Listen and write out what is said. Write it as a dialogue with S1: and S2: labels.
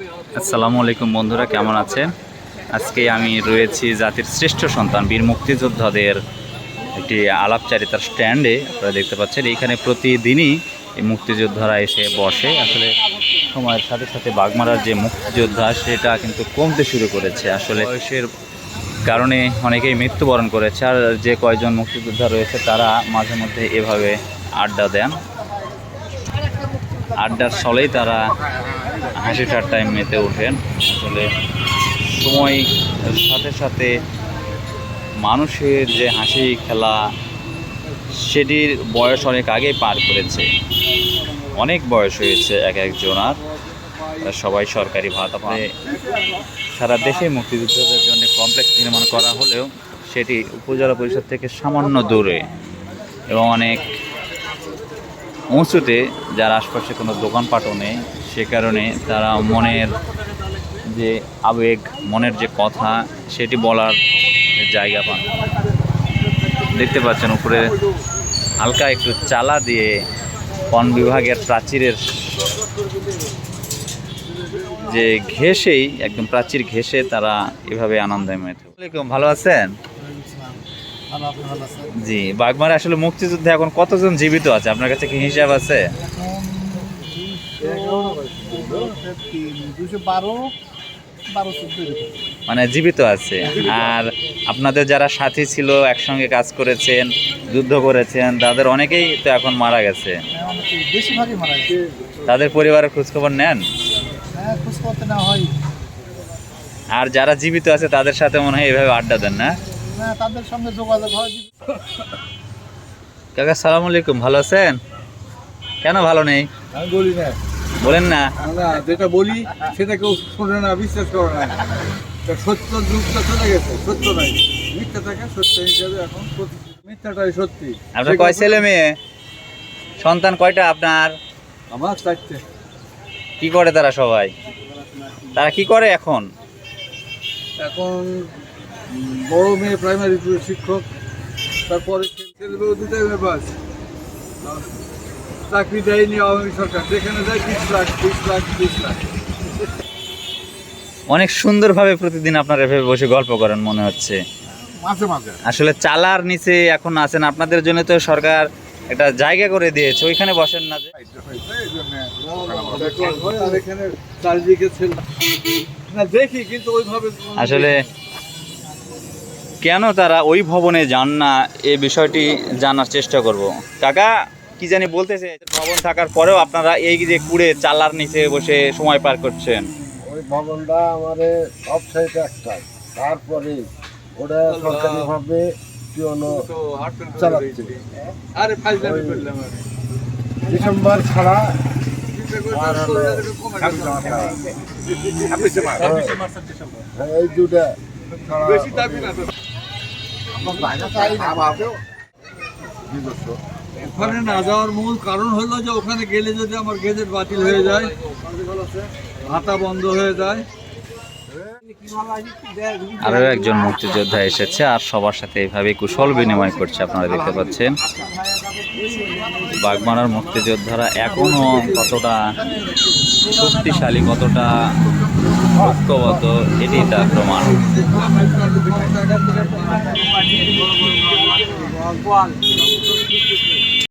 S1: আসসালামু আলাইকুম বন্ধুরা, কেমন আছেন? আজকে আমি রয়েছি জাতির শ্রেষ্ঠ সন্তান, বীর মুক্তিযোদ্ধাদের একটি আলাপচারিতার স্ট্যান্ডে। আপনারা দেখতে পাচ্ছেন, এইখানে প্রতিদিনই এই মুক্তিযোদ্ধারা এসে বসে। আসলে সময়ের সাথে সাথে বাগমারার যে মুক্তিযোদ্ধা, সেটা কিন্তু কমতে শুরু করেছে। আসলে বয়সের কারণে অনেকেই মৃত্যুবরণ করেছে, আর যে কয়জন মুক্তিযোদ্ধা রয়েছে, তারা মাঝে মধ্যে এভাবে আড্ডা দেন। আড্ডার ছলেই তারা হাসি ঠাট্টায় মেতে ওঠেন। আসলে সময় সাথে সাথে মানুষের যে হাসি খেলা, সেটির বয়স অনেক আগেই পার করেছে। অনেক বয়স হয়েছে এক একজনার সবাই সরকারি ভাতা পায়। সারা দেশে মুক্তিযুদ্ধদের জন্য কমপ্লেক্স নির্মাণ করা হলেও সেটি উপজেলা পরিষদ থেকে সামান্য দূরে। এবং অনেক উঁচুতে যার আশপাশে কোনো দোকানপাটও নেই। সে কারণে তারা মনের যে আবেগ মনের যে কথা সেটি বলার জায়গা পান। দেখতে পাচ্ছেন উপরে হালকা একটু চালা দিয়ে বন বিভাগের প্রাচীরের যে ঘেসেই একদম প্রাচীর ঘেসে তারা এভাবে আনন্দে মেতে ওয়ালাইকুম, ভালো আছেন? জি বাগমারে আসলে মুক্তিযুদ্ধে এখন কতজন জীবিত আছে? আপনার কাছে কি হিসাব আছে? মানে জীবিত আছে। আর আপনাদের যারা সাথী ছিল, একসঙ্গে কাজ করেছেন, যুদ্ধ করেছেন, তাদের অনেকেই তো এখন মারা গেছে। তাদের পরিবারের খোঁজখবর নেন? আর যারা জীবিত আছে, তাদের সাথে মনে হয় এভাবে আড্ডা দেন না?
S2: তাদের সঙ্গে যোগাযোগ হয়
S1: কাকা, সালাম আলাইকুম, ভালো আছেন? কেন ভালো নেই?
S3: না
S1: বলেন না।
S3: আমরা যেটা বলি সেটা কেউ শোনে না বিশ্বাস করে না। তা সত্য যুগটা চলে গেছে সত্য নাই। মিথ্যা থাকে সত্য হিসাবে এখন মিথ্যাটাই সত্যি।
S1: আপনার কয় ছেলে মেয়ে? সন্তান কয়টা আপনার?
S3: আমার চারটে।
S1: কি করে তারা সবাই? তারা কি করে এখন?
S3: এখন বড় মেয়ে প্রাইমারি স্কুলের শিক্ষক তারপরে ছেলেমেয়ে দুটাই ব্যাপার চাকরি দেয়নি আওয়ামী সরকার। যেখানে যায় বিশ লাখ বিশ লাখ বিশ লাখ।
S1: অনেক সুন্দরভাবে প্রতিদিন আপনারা এভাবে বসে গল্প করেন মনে হচ্ছে।
S3: মাঝে মাঝে।
S1: আসলে চালার নিচে এখন আছেন আপনাদের জন্য তো সরকার একটা জায়গা করে দিয়েছে ওইখানে বসেন না যে।
S3: দেখি কিন্তু ওইভাবে
S1: আসলে কেন তারা ওই ভবনে যান না এ বিষয়টি জানার চেষ্টা করব। কাকা কি জানি বলতেছে ভবন থাকার পরেও আপনারা এই যে কুড়ে চালার নিচে বসে সময় পার করছেন।
S4: ওই ভবনটা আমাদের সাইডে একটাই। তারপরে ওটা সরকারিভাবে পিওনো চালাচ্ছে। ডিসেম্বর ছাড়া হ্যাঁ, এই দুটা ছাড়া
S3: বেশি দাবি না তো।
S4: নিজস্ব
S3: ওখানে না যাওয়ার মূল কারণ হলো যে ওখানে গেলে যদি আমার গেজেট বাতিল হয়ে যায়, ভাতা বন্ধ হয়ে যায়।
S1: আরও একজন মুক্তিযোদ্ধা এসেছে আর সবার সাথে এইভাবে কুশল বিনিময় করছে, আপনারা দেখতে পাচ্ছেন। বাগমারার মুক্তিযোদ্ধারা এখনও কতটা শক্তিশালী, কতটা ঐক্যবদ্ধ এটি তার প্রমাণ।